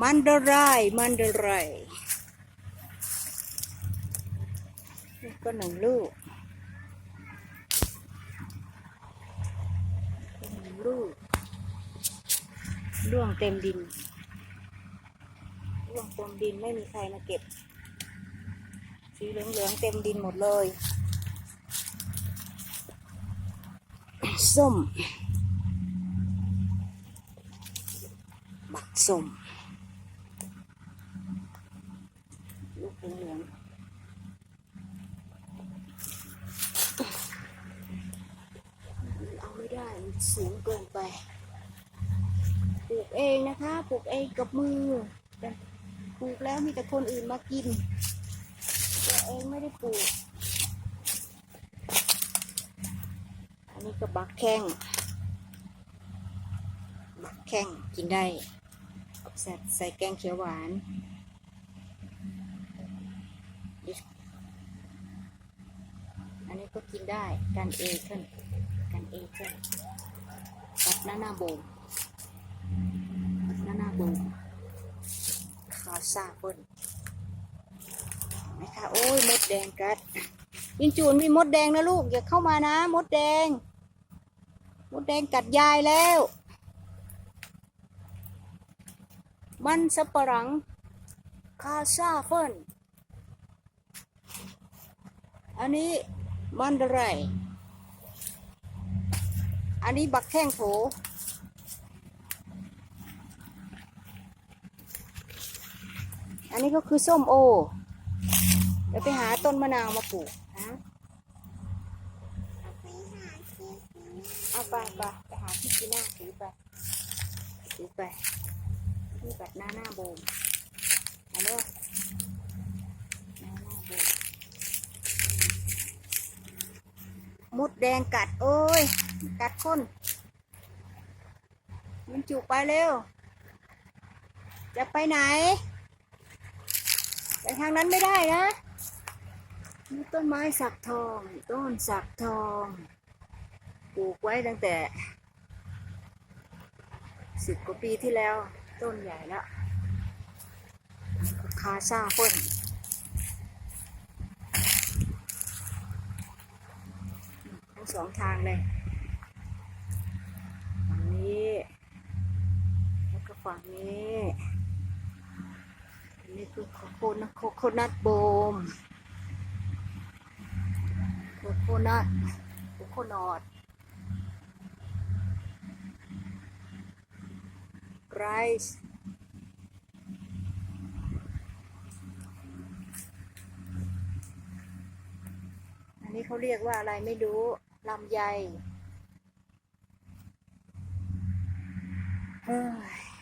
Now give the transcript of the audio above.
มันเดรายมันเดรายนี่ก็หนึ่งลูกหนึ่งลูกร่วงเต็มดินร่วงเต็มดินไม่มีใครมาเก็บ สีเหลืองๆเต็มดินหมดเลย ส้ม บักส้ม ลูกเหลืองๆเอาไม่ได้มัน สูงเกินไป ปลูกเองนะคะ ปลูกเองกับมือ ปลูกแล้วมีแต่คนอื่นมากินตัวเองไม่ได้ปลูก อันนี้ก็บักแข้ง บักแข้งกินได้ใส่ใส่แกงเขียวหวานอันนี้ก็กินได้กันเอเคิลกันาหน้าโบมกับหน้าหน้าโบมคาซาเปิ้ลนะคะโอ้ยมดแดงกัดยิงจูนมีมดแดงนะลูก อย่าเข้ามานะ มดแดง มดแดงกัดยายแล้ว มันสับปะหลัง คาซาเฟินอันนี้มันอะไร อันนี้บักแข้งโถอันนี้ก็คือส้มโอ เดี๋ยวไปหาต้นมะนาวมาปลูกฮะเอาไปไปไปหาที่กีน่าถือไปถือไปนี่แบบหน้าหน้าโบมเอาเนอะหน้าหน้าโบม มดแดงกัด โอ้ย กัดคนมันจุกไปเร็ว จะไปไหน ไปทางนั้นไม่ได้นะมีต้นไม้สักทอง ต้นสักทองปลูกไว้ตั้งแต่สิบกว่าปีที่แล้ว ต้นใหญ่แล้วคาซาเฟินทั้ง สองทางเลยฝั่งนี้ แล้วก็ฝั่งนี้อันนี้คือโคโคนัทโคโคนัทโบมโคโคนัทโคโคนอตไรซ์อันนี้เขาเรียกว่าอะไรไม่รู้ ลำไยเฮ้ย